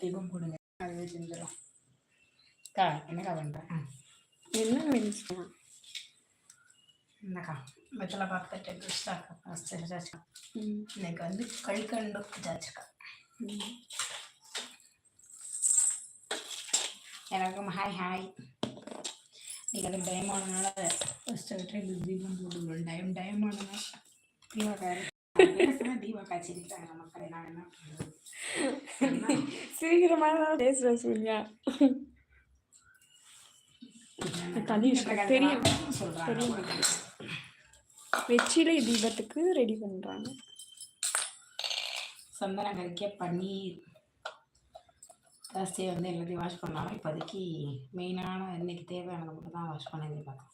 தீபம் போடுங்க அதுவே செஞ்சிடும் அக்கா என்னக்கா பண்ணுறேன் என்ன வேணும் என்னக்கா வெத்தலை பார்த்துட்டு ம் இன்னைக்கு வந்து கழிக்கண்டு வச்சாச்சுக்கா ம் எனக்கும் ஹாய் ஹாய் நீங்கள் அது டைம் ஆனதுனால ஃபஸ்ட்டு விட்டு இந்த தீபம் போட்டுக்கிறோம் டைம் டைம் ஆனதுனால தீபாக்காரி தீபாக்கா சிரிக்கிறாங்க நம்ம கடை நான் என்ன பண்ணுறது சீக்கிரமாக தான் பேசுகிறேன் சூர்யா தெரியும் தெரியும் வெற்றிலை தீபத்துக்கு ரெடி பண்ணுறாங்க சந்தன கறிக்க பன்னீர் ஜாஸ்தியாக வந்து எல்லாத்தையும் வாஷ் பண்ணலாம் இப்போதைக்கு மெயினான இன்னைக்கு தேவையானதை மட்டும் தான் வாஷ் பண்ணி பார்த்தோம்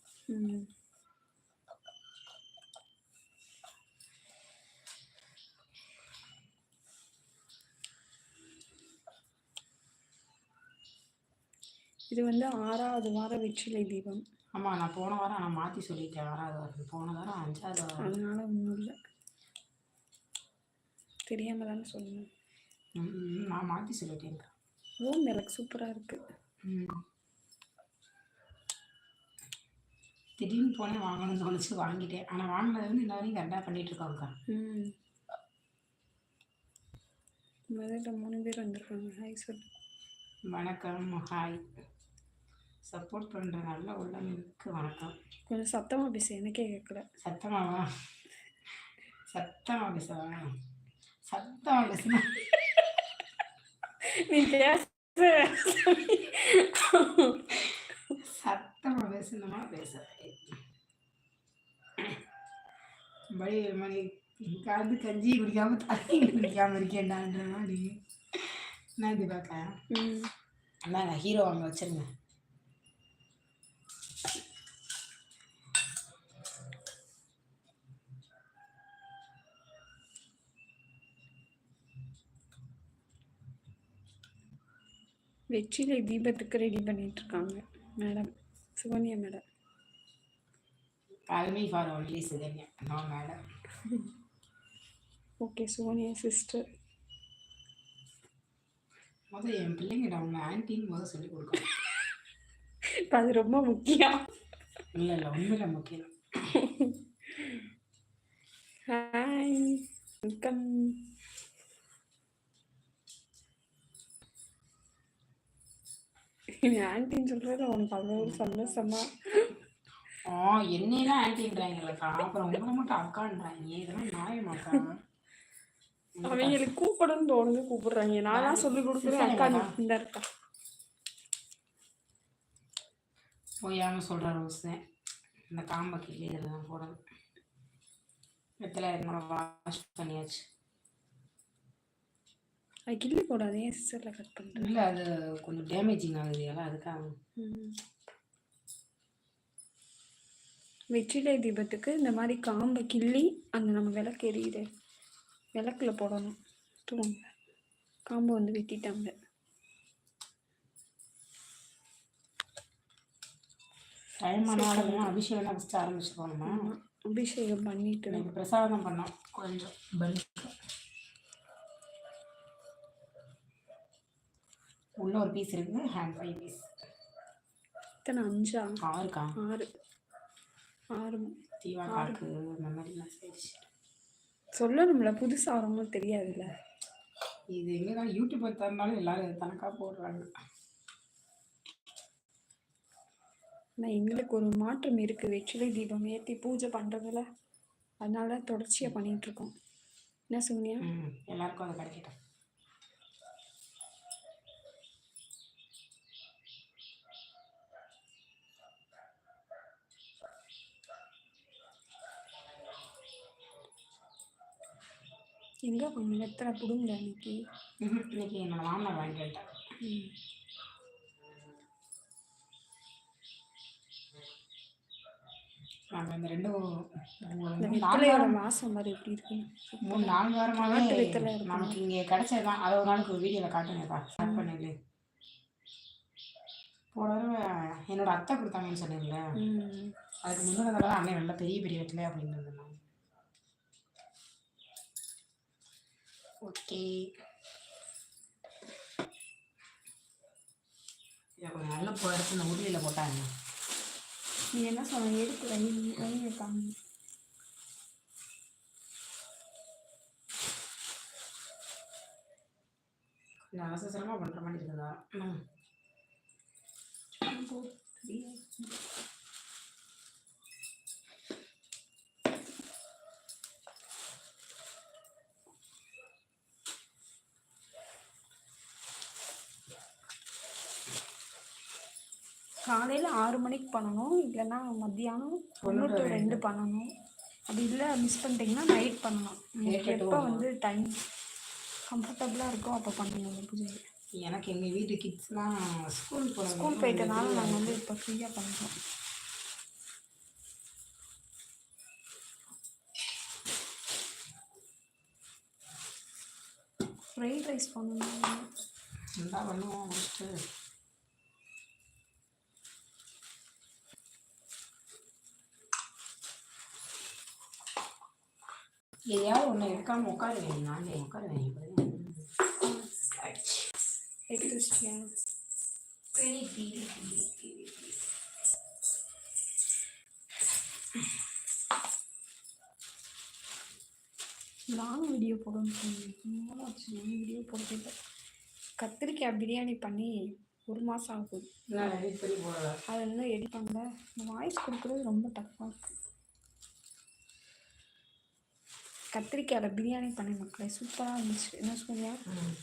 இது வந்து ஆறாவது வார வெற்றிலை தீபம். ஆமாம் நான் போன வாரம் நான் மாற்றி சொல்லிட்டேன் ஆறாவது வாரம். போன வாரம் அஞ்சாவது வாரம். அதனால ஒன்றும் இல்லை. தெரியாம தானே சொல்லணும் நான் மாற்றி சொல்லிட்டேன்க்கா ஓம் எனக்கு சூப்பராக இருக்குது. திடீர்னு போனேன் வாங்கணும்னு தோணுச்சு வாங்கிட்டேன். ஆனால் வாங்கினது வந்து இன்ன வரைக்கும் கரெக்டாக பண்ணிட்டு இருக்கோம்க்கா ம். முதல்ல மூணு பேர் வந்திருக்காங்க ஹாய் சொல்லு. வணக்கம் ஹாய். சப்போர்ட் பண்ணுற நல்ல உள்ளவங்களுக்கு வணக்கம். கொஞ்சம் சத்தமாக பேசு எனக்கே கேட்கல சத்தமாவா? சத்தமாக பேசவா சத்தமாக பேசணும் நீ பேச. சத்தமாக பேசணுமா பேச. படி மணி காது கஞ்சி குடிக்காம தண்ணி குடிக்காம இருக்கேன்டான்ற மாதிரி. என்ன இது பார்க்க? நான் ஹீரோ வாங்க வச்சிருங்க வெற்றிலை தீபத்துக்கு ரெடி பண்ணிட்டு இருக்காங்க madam Sukanya madam call me for only Sukanya no madam okay Sukanya sister முதல் என் பிள்ளைங்கிட்ட அவங்க ஆன்டின்னு முதல் சொல்லி கொடுக்கணும். அது ரொம்ப முக்கியம். இல்லை இல்லை உண்மையில முக்கியம். ஹாய் வெல்கம் ஆன்டின்னு சொல்றது உனக்கு அவ்வளோ சந்தோஷமா. ஆ என்னையெல்லாம் ஆன்டின்றாங்களக்கா அப்புறம் உங்களை மட்டும் அக்கான்றாங்க இதெல்லாம் நியாயமாக்கா அவங்களுக்கு தோணுது கூப்பிடுறாங்க. நான் தான் சொல்லி கொடுக்குறேன். அக்கா இந்த இருக்கா? போயாமல் சொல்கிற ரோஸ். இந்த காம்பை கிள்ளி இதில் தான் போடணும். வெத்தலை வாஷ் பண்ணியாச்சு. அது கிள்ளி போடாதே என் சிஸ்டரில் கட் பண்ணுறேன் இல்லை அது கொஞ்சம் டேமேஜிங் ஆகுது எல்லாம் அதுக்காக. வெற்றிலை தீபத்துக்கு இந்த மாதிரி காம்பை கிள்ளி அந்த நம்ம விளக்கு எரியுது. விளக்குல போடணும். தூங்க காம்பை வந்து வெட்டிட்டாங்க. அபிஷேகம் ஃபஸ்ட்டு ஆரம்பிச்சு போகணுமா ஆமா. அபிஷேகம் பண்ணிட்டு பிரசாதம் பண்ணோம். கொஞ்சம் உள்ள ஒரு பீஸ் இருக்குது ஹேண்ட் ஃபைவ் பீஸ் இத்தனை அஞ்சா? ஆறுக்கா? ஆறு. ஆறு. தீவா காக்கு மெமரி மெசேஜ் சொல்லணும்ல புதுசாக வரவங்களும் தெரியாதுல்ல. இது எங்கே தான் யூடியூப் திறந்தாலும் எல்லாரும் இது தனக்கா போடுறாங்க. ஆனால் எங்களுக்கு ஒரு மாற்றம் இருக்குது வெற்றிலை தீபம் ஏற்றி பூஜை பண்ணுறதுல அதனால தொடர்ச்சியாக பண்ணிட்டு இருக்கோம். என்ன சொன்னியா ம் எல்லாருக்கும் அது கிடைக்கட்டும். எங்கே வாங்க எத்தனை பிடுங்கல இன்னைக்கு. இன்னைக்கு என்னோட மாமனார் வாங்கிட்டு வந்துட்டாங்க. ம். நாங்கள் இந்த ரெண்டு ஒரு இந்த மூணு நாலு வெற்றிலையோட வாரம் வாசம் மாதிரி எப்படி இருக்கு? மூணு நாலு நாட்டு வாரமாகவே வெத்தலை? நமக்கு இங்கே கிடைச்சது தான் அதை ஒரு நாளைக்கு ஒரு வீடியோவில் காட்டுங்கப்பா ஸ்டார்ட் பண்ணது போன என்னோட அத்தை கொடுத்தாங்கன்னு சொன்னீங்களே அதுக்கு தடவை அண்ணன் நல்ல பெரிய பெரிய வெட்டில அப்படின்னு ஓகே. நல்ல எடுத்து இந்த உருளியில் போட்டாங்க நீ என்ன சொன்ன? எடுத்து வை வைக்காங்க கொஞ்சம் அவசரமாக பண்ணுற மாதிரி இருக்குதா பண்ணணும். இல்லைன்னா மத்தியானம் ஒன்று டு ரெண்டு பண்ணணும். அப்படி இல்லை மிஸ் பண்ணிட்டீங்கன்னா நைட் பண்ணணும் உங்களுக்கு எப்போ. வந்து டைம் கம்ஃபர்டபுளாக இருக்கோ அப்போ பண்ணுங்க பூஜை. எனக்கு எங்கள் வீட்டு கிட்ஸ்லாம் ஸ்கூல் போகிற ஸ்கூல் போயிட்டனால நாங்கள் வந்து இப்போ ஃப்ரீயாக பண்ணுறோம் ஃப்ரைட் ரைஸ் பண்ணணும். நல்லா பண்ணுவோம் முடிச்சுட்டு எதையாவது ஒன்று எடுக்காமல் உட்கார வேணும் நானே உட்கார வேணும் எடுத்து வச்சிட்டியா லாங் வீடியோ போடணும்னு சொன்னேன் வீடியோ போடுறது கத்திரிக்காய் பிரியாணி பண்ணி ஒரு மாதம் ஆகுது. எடிட் அது வந்து எடுப்பாங்க இந்த வாய்ஸ் கொடுக்குறது ரொம்ப டஃப்பாக இருக்கு. கத்திரிக்காயில் பிரியாணி பண்ணி மக்களே சூப்பராக இருந்துச்சு. என்ன ம்.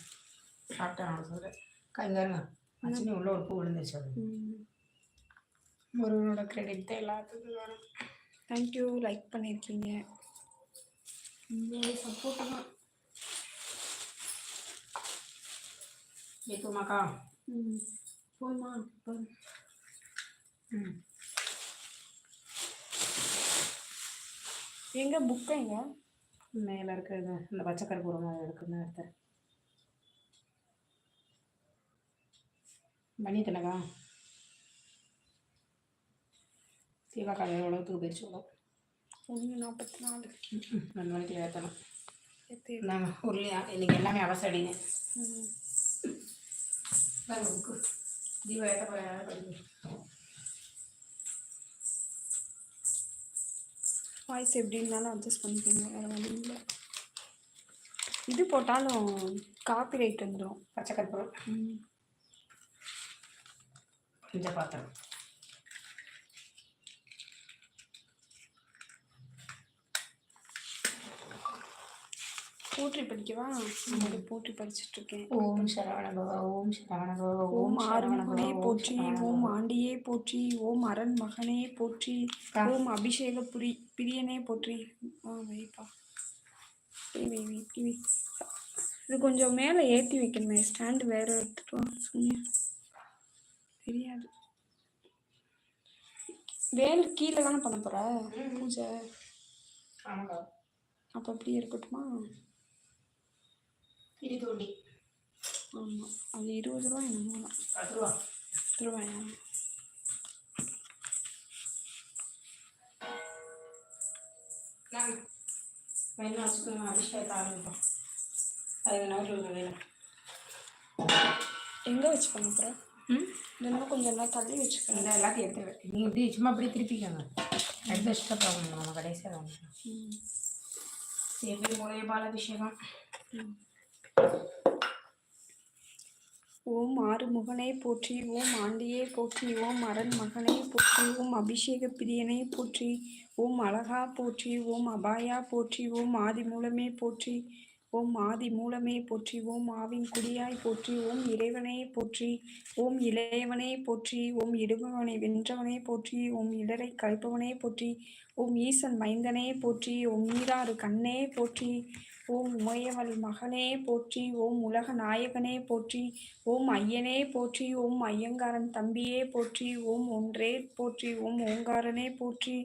சாப்பிட்டேன் நான் சொல்கிறேன் இங்கே இருங்க ஆக்சுவலி உள்ள ஒரு பூ விழுந்துச்சு அது. ஒருவனோட கிரெடிட் தான் எல்லாத்துக்கும் வேணும் தேங்க்யூ லைக் பண்ணியிருக்கீங்க சப்போர்ட் தான். ஏற்றுமாக்கா ம். போதுமா போதும் ம். எங்கே? புக்கு எங்க? மேலே இருக்கிறது இந்த பச்சை கருப்பூரம் மேலே இருக்குன்னு எடுத்தேன். பண்ணி தனக்கா தீபாக்காய் எவ்வளோத்துக்கு பிரிச்சு விடும் ஒன்று நாற்பத்தி நாலு. ரெண்டு மணிக்கு ஏற்றணும் நாங்கள் உருளையா இன்னைக்கு எல்லாமே புக்கு தீபா ஏற்ற படிங்க வாய்ஸ் எப்படி இருந்தாலும் அட்ஜஸ்ட் பண்ணிக்கோங்க வேறு வழி இல்லை. இது போட்டாலும் காப்பி ரைட் வந்துடும் பச்சை கருப்பூரம் ம். கொஞ்சம் பாத்திரம் போற்றி படிக்கவா? நான் போற்றி படிச்சுட்டு இருக்கேன் ஓம் சரவணபவ ஓம் சரவணபவ ஓம் ஆறுமுகனே போற்றி. ஓம் ஆண்டியே போற்றி ஓம் அரண் மகனே போற்றி. ஓம் அபிஷேக புரி பிரியனே போற்றி. ஆ வைப்பா. இது கொஞ்சம் மேலே ஏற்றி வைக்கணுமே. ஸ்டாண்டு வேற எடுத்துட்டு சொன்னியா தெரியாது. வேல் கீழே தானே பண்ண போற? பூஜை. அப்போ அப்படியே இருக்கட்டுமா? இடி தோண்டி ஆமாம் அது இருபது ரூபா என்னமோ தான். பத்து ரூபா. பத்து ரூபாயா வேணும் வச்சுக்கோங்க அபிஷேகத்தை ஆரம்பிப்போம். அது நவர்கள் வேணும் எங்கே வச்சு பண்ண போகிற ம் கொஞ்சம் நேரம் தள்ளி வச்சுக்கிறேன் இந்த எல்லாத்தையும் எடுத்து நீங்கள் இப்படி சும்மா அப்படியே திருப்பிக்கோங்க. எடுத்து வச்சுட்டு அப்புறம் நம்ம கடைசியாக வாங்க. ம். எப்படி முறைய பாலாபிஷேகம் ஓம் ஆறுமுகனை போற்றி ஓம் ஆண்டியை போற்றி ஓம் அரண் மகனை போற்றி ஓம் அபிஷேக பிரியனை போற்றி ஓம் அழகா போற்றி ஓம் அபாயா போற்றி ஓம் ஆதி மூலமே போற்றி ஓம் ஆதி மூலமே போற்றி ஓம் ஆவின் குடியாய் போற்றி ஓம் இறைவனே போற்றி ஓம் இளையவனே போற்றி ஓம் இடுபவனை வென்றவனே போற்றி ஓம் இடரை கலைப்பவனே போற்றி ஓம் ஈசன் மைந்தனே போற்றி ஓம் நீராறு கண்ணே போற்றி ஓம் உமையவள் மகனே போற்றி ஓம் உலக நாயகனே போற்றி ஓம் ஐயனே போற்றி ஓம் ஐயங்காரன் தம்பியே போற்றி ஓம் ஒன்றே போற்றி ஓம் ஓங்காரனே போற்றி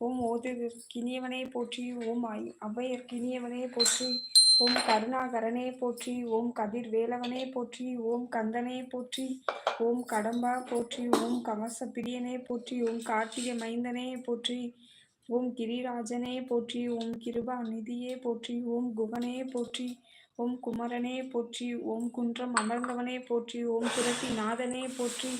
ஓம் ஓது கிணியவனே போற்றி ஓம் ஐ கிணியவனே போற்றி ஓம் கருணாகரனே போற்றி ஓம் கதிர் வேலவனே போற்றி ஓம் கந்தனே போற்றி ஓம் கடம்பா போற்றி ஓம் கவச பிரியனே போற்றி ஓம் கார்த்திகை மைந்தனே போற்றி ஓம் கிரிராஜனே போற்றி ஓம் கிருபா நிதியே போற்றி ஓம் குகனே போற்றி ஓம் குமரனே போற்றி ஓம் குன்றம் அமர்ந்தவனே போற்றி ஓம் குரத்தி நாதனே போற்றி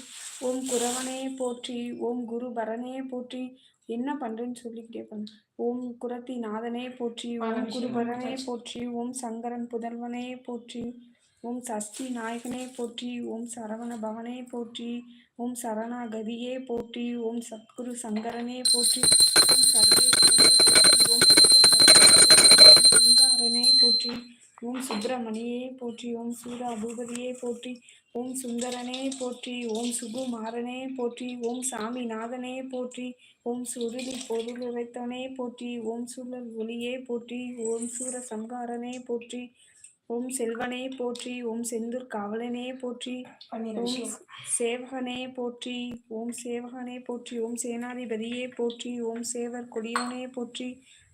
ஓம் குரவனே போற்றி ஓம் குருபரனே போற்றி என்ன பண்றேன்னு சொல்லிக்கிட்டே பண்ணு ஓம் குரத்தி நாதனே போற்றி ஓம் குருபரனே போற்றி ஓம் சங்கரன் புதல்வனே போற்றி ஓம் சஷ்டி நாயகனே போற்றி ஓம் சரவண பவனே போற்றி ஓம் சரணாகதியே போற்றி ஓம் சத்குரு சங்கரனே போற்றி ஓம் சர்வேஸ்வரே போற்றி ஓம் சிங்காரனே போற்றி ஓம் சுப்பிரமணியே போற்றி ஓம் சூரா பூபதியே போற்றி ஓம் சுந்தரனே போற்றி ஓம் சுகுமாரனே போற்றி ஓம் சாமிநாதனே போற்றி ஓம் சுருளி பொருள் உரைத்தவனே போற்றி ஓம் சுழல் ஒளியே போற்றி ஓம் சூர சம்காரனே போற்றி ஓம் செல்வனே போற்றி ஓம் செந்தூர் காவலனே போற்றி ஓம் சேவகனே போற்றி ஓம் சேவகனே போற்றி ஓம் சேனாதிபதியே போற்றி ஓம் சேவர் கொடியோனே போற்றி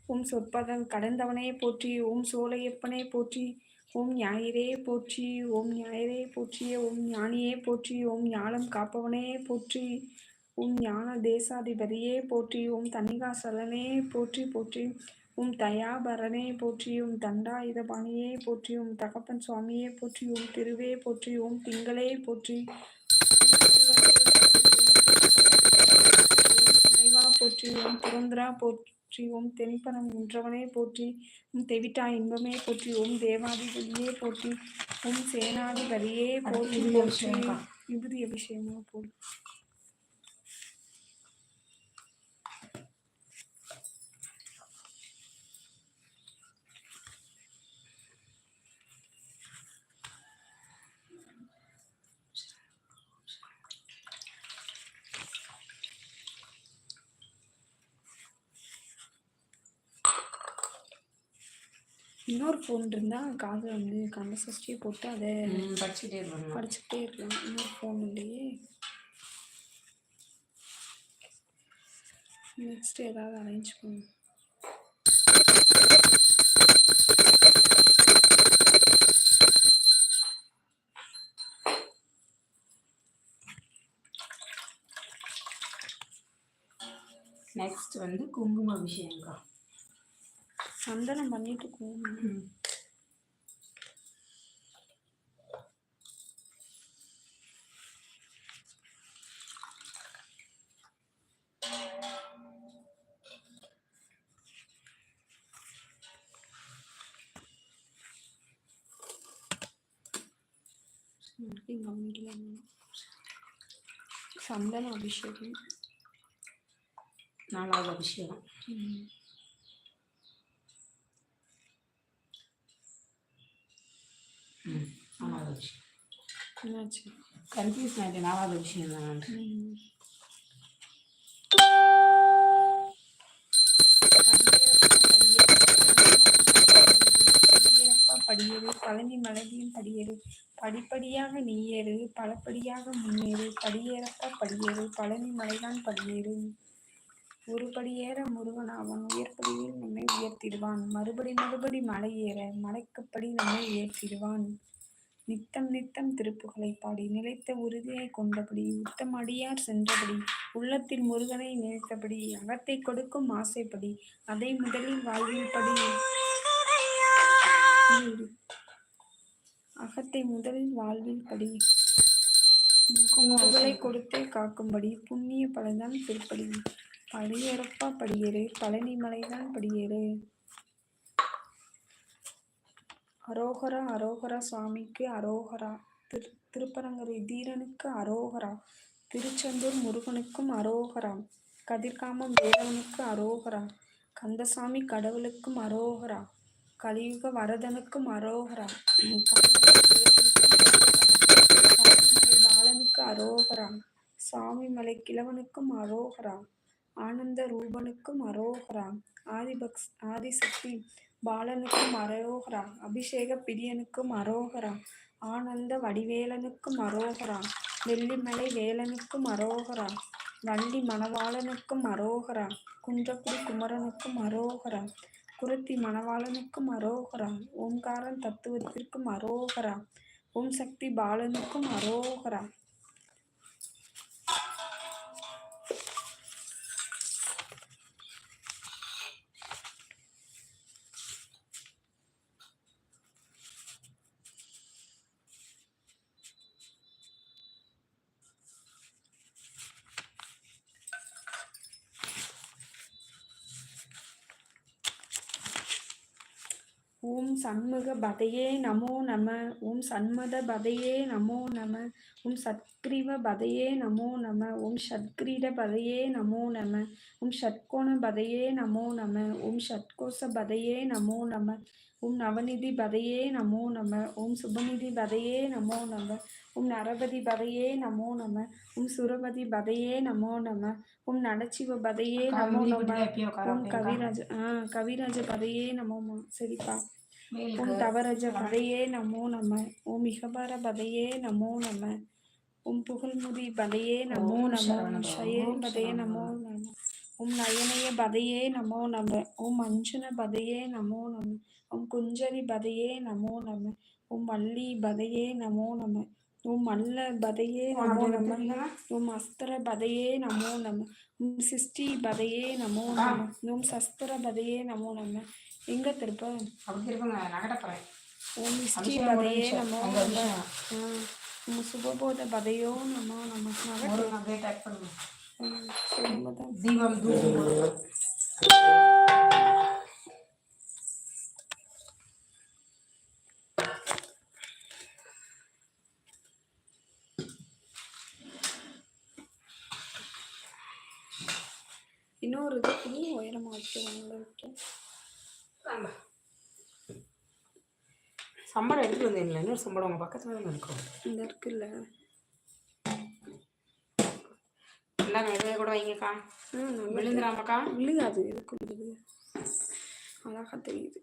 ஓம் சொற்பதம் கடந்தவனே போற்றி ஓம் சோலையப்பனே போற்றி ஓம் ஞாயிறே போற்றி ஓம் ஞாயிறே போற்றிய ஓம் ஞானியே போற்றி ஓம் ஞானம் காப்பவனே போற்றி ஓம் ஞான தேசாதிபதியே போற்றி ஓம் தன்னிகாசலனே போற்றி போற்றி ஓம் தயாபரனே போற்றி ஓம் தண்டாயுதபாணியே போற்றி ஓம் தகப்பன் சுவாமியே போற்றி ஓம் திருவே போற்றி ஓம் திங்களே போற்றி போற்றி ஓம் புரந்தரா போற்றி ஓம் தென்பனம் நின்றவனே போற்றி ஓம் தெவிட்டா இன்பமே போற்றி ஓம் தேவாதிபதியே போற்றி ஓம் சேனாதிபதியே போற்றி. விபூதி போற்றி அபிஷேகம்க்கா. விபூதி அபிஷேகமா போற்றி இன்னொரு ஃபோன் இருந்தால் காதில் வந்து கந்த சஷ்டியை போட்டு அதை படிச்சுக்கிட்டே இருக்கணும் படிச்சுக்கிட்டே இருக்கலாம் இன்னொரு ஃபோன் இல்லையே. நெக்ஸ்ட் ஏதாவது அரேஞ்ச் பண்ணு. நெக்ஸ்ட் வந்து குங்கும அபிஷேகம்க்கா சந்தனம் பண்ணிட்டு போகணும். ம். இங்கே வீட்டில் சந்தன அபிஷேகம். நாலாவது அபிஷேகம். ம். ம். நாலாவது அபிஷேகம் என்னாச்சு கன்ஃபியூஸ் ஆகிட்டேன் நாலாவது அபிஷேகம் தான் படியேறு பழனி மலையும் படியேறு படிப்படியாக நீயேறு. பலப்படியாக முன்னேறு. படியேறப்பா படியேறு. பழனி மலைதான் படியேறு. ஒருபடி ஏற முருகன் அவன் உயர்படியில் நம்மை உயர்த்திடுவான். மறுபடி மறுபடி மலை ஏற மலைக்குப்படி நம்மை உயர்த்திடுவான். நித்தம் நித்தம் திருப்புகளை பாடி நிலைத்த உறுதியை கொண்டபடி உத்தம் அடியார் சென்றபடி உள்ளத்தில் முருகனை நினைத்தபடி அகத்தை கொடுக்கும் ஆசைப்படி அதை முதலில் வாழ்வில் படி அகத்தை முதலில் வாழ்வில் படி முகங்களை கொடுத்தே காக்கும்படி புண்ணிய பலதான் திருப்படி. படியேறப்பா படியேறு பழனி மலைதான் படியேறு. அரோகரா அரோகரா சுவாமிக்கு அரோகரா. திரு திருப்பரங்கரை தீரனுக்கு அரோகரா. திருச்செந்தூர் முருகனுக்கும் அரோகரா. கதிர்காமம் வேலவனுக்கு அரோகரா. கந்தசாமி கடவுளுக்கும் அரோகரா. கலியுக வரதனுக்கும் அரோகரா. பாலனுக்கு அரோகரா. சாமிமலை பாலனுக்கு அரோகரா. சாமிமலை கிழவனுக்கும் அரோகரா. ஆனந்த ரூபனுக்கும் அரோகரா. ஆதிபக்ஸ் ஆதிசக்தி பாலனுக்கும் அரோகரா. அபிஷேக பிரியனுக்கும் அரோகரா. ஆனந்த வடிவேலனுக்கும் அரோகரா. வெள்ளிமலை வேலனுக்கும் அரோகரா. வண்டி மணவாளனுக்கும் அரோகரா. குன்றக்குடி குமரனுக்கும் அரோகரா. குருத்தி மணவாளனுக்கும் அரோகரா. ஓம்காரன் தத்துவத்திற்கும் அரோகரா. ஓம் சக்தி பாலனுக்கும் அரோகரா. ஓம் சண்முக பதையே நமோ நம ஓம் சண்மத பதையே நமோ நம ஓம் சத்கிரீவ பதையே நமோ நம ஓம் ஷட்கிரீட பதையே நமோ நம ஓம் ஷட்கோண பதையே நமோ நம ஓம் ஷட்கோச பதையே நமோ நம ஓம் நவநிதி பதையே நமோ நம ஓம் சுபநிதி பதையே நமோ நம ஓம் நரபதி பதையே நமோ நம ஓம் சுரபதி பதையே நமோ நம ஓம் நடச்சிவ பதையே நமோ நம ஓம் கவிராஜ ஆ கவிராஜ பதையே நமோ நம சரிப்பா ஓம் தவரஜ பதையே நமோ நம. ஓம் இகபர பதையே நமோ நம. ஓம் புகழ்முதி பதையே நமோ நம. ஓம் ஷயேர் ஓம் பதையே நமோ. நம. ஓம் நயனய பதையே நமோ நம. ஓம் அஞ்சுன பதையே நமோ நம. ஓம் குஞ்சரி பதையே நமோ நம. ஓம் வள்ளி பதையே நமோ நம. ஓம் மல்ல பதையே நமோ நம. ஓம் அஸ்திர பதையே நமோ நம. ஓம் சிஷ்டி பதையே நமோ நம. ஓம் சஸ்திர பதையே நமோ நம. எங்க திருப்ப அப்படி இருப்பாங்க நகட்ட போகிறேன் ஓம் இஷ்டி அபிஷேகம் பதையே முடிஞ்சுச்சு. நமோ அங்க நம அபிஷேகம். ஆ, ஓம் சுபபோத பதையோ நமோ நம நகட்டு ஒரு அப்படியே டேக் பண்ணுங்க ம், சொல்லும்போது தீபம் தூபம். இன்னொரு இதுக்கு உயரமா வைக்கிறவங்கள வைக்க ஆமா. சம்பளம் எடுத்துட்டு வந்தீங்களா இன்னொரு சம்பளம் உங்கள் பக்கத்தில் தான் இருக்கும்? இந்த இருக்குல்ல. எல்லாம் மெதுவாக கூட வைங்கக்கா. விழுந்துடாமக்கா. விழுகாது எதுக்கு விழுகுது அழகா தெரியுது.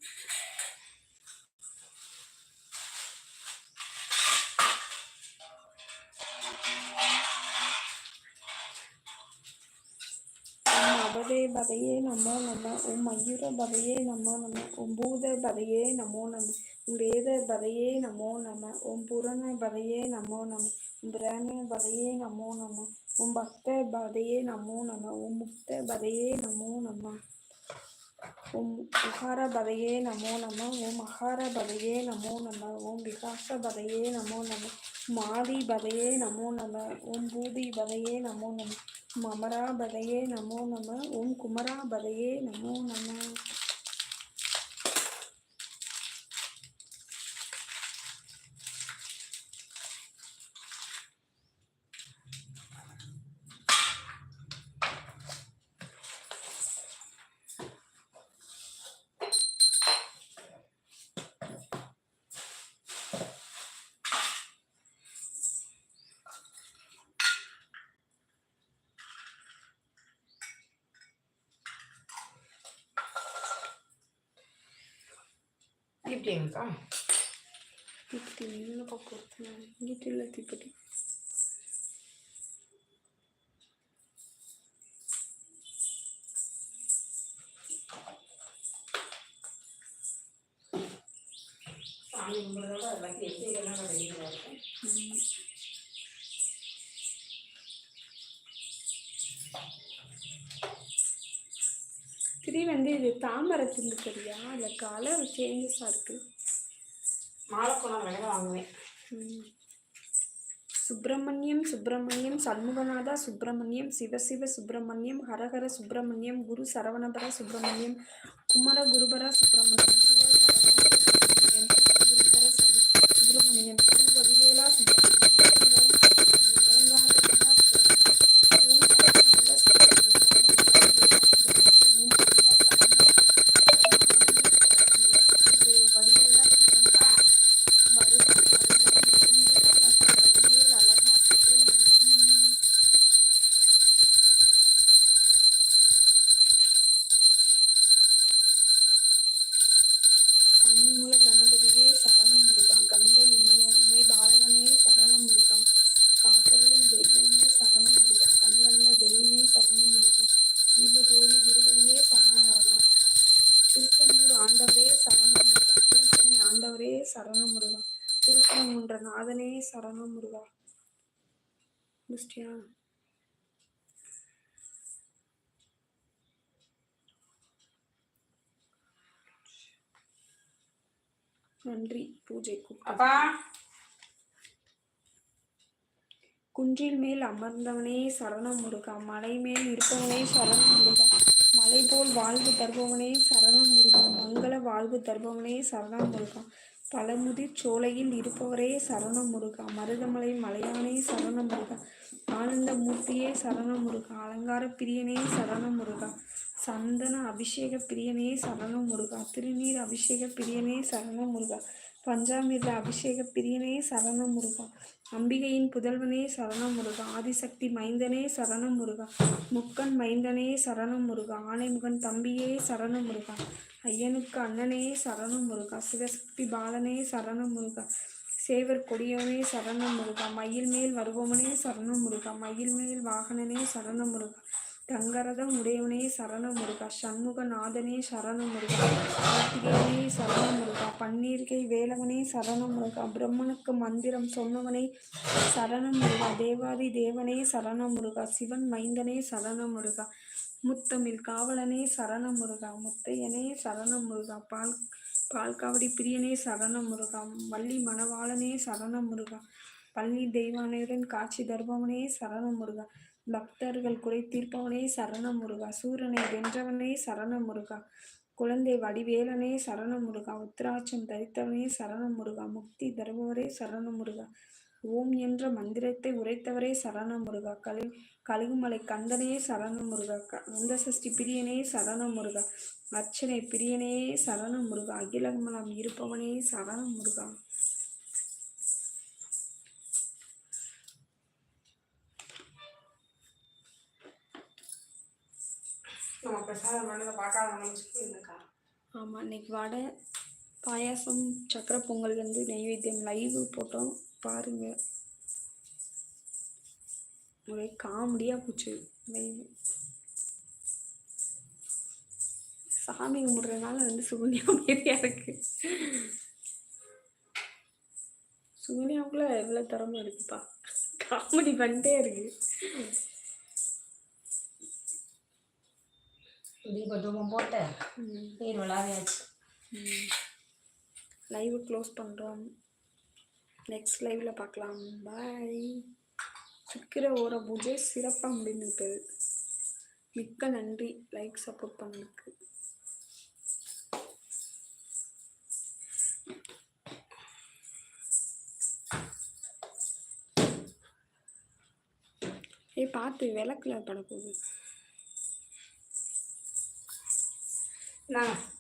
ஓம் பதையே நமோ நம ஓம் மயூர பதையே நமோ நம ஓம் பூத பதையே நமோ நம ஓம் வேத பதையே நமோ நம ஓம் புரண பதையே நமோ நம ஓம் பிராண பதையே நமோ நம ஓம் பக்த பதையே நமோ நம ஓம் முக்த பதையே நமோ நம ஓம் உகார பதையே நமோ நம ஓம் அகார பதையே நமோ நம ஓம் விகாச பதையே நமோ நம மாதி பதையே நமோ நம ஓம் பூதி பதையே நமோ நம மமரா பதையே நமோ நம ஓம் குமரா பதையே நமோ நம. இப்படிங்கக்கா தீப்பெட்டி நீங்கள பார்க்க இங்கிட்ட இல்லை தீப்பெட்டி சாமி கும்பிட்றதோட எல்லாத்தையும் எப்படி இதெல்லாம் ரெடியாக இருக்கும் ம். திரி வந்து இது தாமரை துண்டு தெரியா இல்லை கலர் சேஞ்சஸாக இருக்கு? மாலை போனால் விலை வாங்குவேன். ம். சுப்பிரமணியம் சுப்பிரமணியம் சண்முகநாதா சுப்பிரமணியம் சிவசிவ சுப்பிரமணியம் ஹரஹர சுப்பிரமணியம் குரு சரவணபர சுப்பிரமணியம் குமர குருபர சுப்பிரமணியம் சிவ சரவணபர சுப்பிரமணியம் குருபர சுப்பிரமணியம் வடிவேலா சுப்பிரமணியம் முடிச்சிட்டியா நன்றி. பூஜைக்கு அப்பா. குன்றில் மேல் அமர்ந்தவனே சரணம் முருகா. மலை மேல் இருப்பவனே சரணம் முருகா. மலை போல் வாழ்வு தருபவனே சரணம் முருகா. மங்கள வாழ்வு தருபவனே சரணம் முருகா. பழமுதிர் சோலையில் இருப்பவரே சரணம் முருகா. மருதமலை மலையானே சரணம் முருகா. ஆனந்த மூர்த்தியே சரணம் முருகா அலங்கார பிரியனே சரணம் முருகா சந்தன அபிஷேக பிரியனே சரணம் முருகா திருநீர் அபிஷேக பிரியனே சரணமுருகா. பஞ்சாமிர்த அபிஷேக பிரியனே சரணம் முருகா அம்பிகையின் புதல்வனே சரணம் முருகா ஆதிசக்தி மைந்தனே சரணமுருகா. முக்கன் மைந்தனே சரணம் முருகா ஆனைமுகன் தம்பியே சரணமுருகா. ஐயனுக்கு அண்ணனே சரணம் முருகா சிவசக்தி பாலனே சரணமுருகா. சேவர் கொடியவனே சரணம் முருகா மயில் மேல் வருபவனே சரணம் முருகா மயில் மேல் வாகனனே சரணம் முருகா தங்கரதம் உடையவனே சரணம் முருகா சண்முக நாதனே சரணம் முருகா கார்த்திகேயனே சரணம் முருகா பன்னீர்கை வேலவனே சரணம் முருகா பிரம்மனுக்கு மந்திரம் சொன்னவனே சரணம் முருகா தேவாதி தேவனே சரணம் முருகா சிவன் மைந்தனே சரணம் முருகா முத்தமிழ் காவலனே சரணம் முருகா முத்தையனே சரணம் முருகா பால் பால்காவடி பிரியனே சரணம் முருகா வள்ளி மணவாளனே சரணம் முருகா பள்ளி தெய்வானையுடன் காட்சி தருபவனே சரணம் முருகா பக்தர்கள் குறை தீர்ப்பவனே சரண முருகா சூரனை வென்றவனே சரண முருகா குழந்தை வடிவேலனே சரண முருகா உத்ராட்சம் தரித்தவனே சரண முருகா முக்தி தருபவரே சரண முருகா ஓம் என்ற மந்திரத்தை உரைத்தவரே சரணம் முருகா. கலு கழுகுமலை கந்தனே சரணம் முருகா. க- கந்தசஷ்டி பிரியனே சரணம் முருகா. அர்ச்சனை பிரியனே சரணம் முருகா. அகிலமலம் இருப்பவனே சரணம் முருகா. நம்ம பிரசாதம் பண்ணதை பார்க்காதவங்களும் சொல்லியிருந்தக்கா ஆமாம் இன்னைக்கு வடை பாயாசம் சக்கரை பொங்கல் வந்து நெய்வேத்தியம் லைவ் போட்டோம். பாருங்க. ஒரே காமெடியாக போச்சு. லைவ் சாமி கும்பிட்றதுனால வந்து சுகன்யா மாரியா இருக்கு. சுகன்யாவுக்குள்ள எவ்வளோ திறமை இருக்குப்பா. காமெடி பண்ணிட்டே இருக்கு. தீப தூபம் போட்டு லைவ் க்ளோஸ் பண்ணுறோம் நெக்ஸ்ட் லைவில் பார்க்கலாம் பாய் சிக்கிற ஓர பூஜை சிறப்பாக முடிந்துவிட்டது மிக்க நன்றி. லைக் சப்போர்ட் பண்ணதுக்கு. ஏய் பார்த்து விளக்குல படப்போகுது. நான்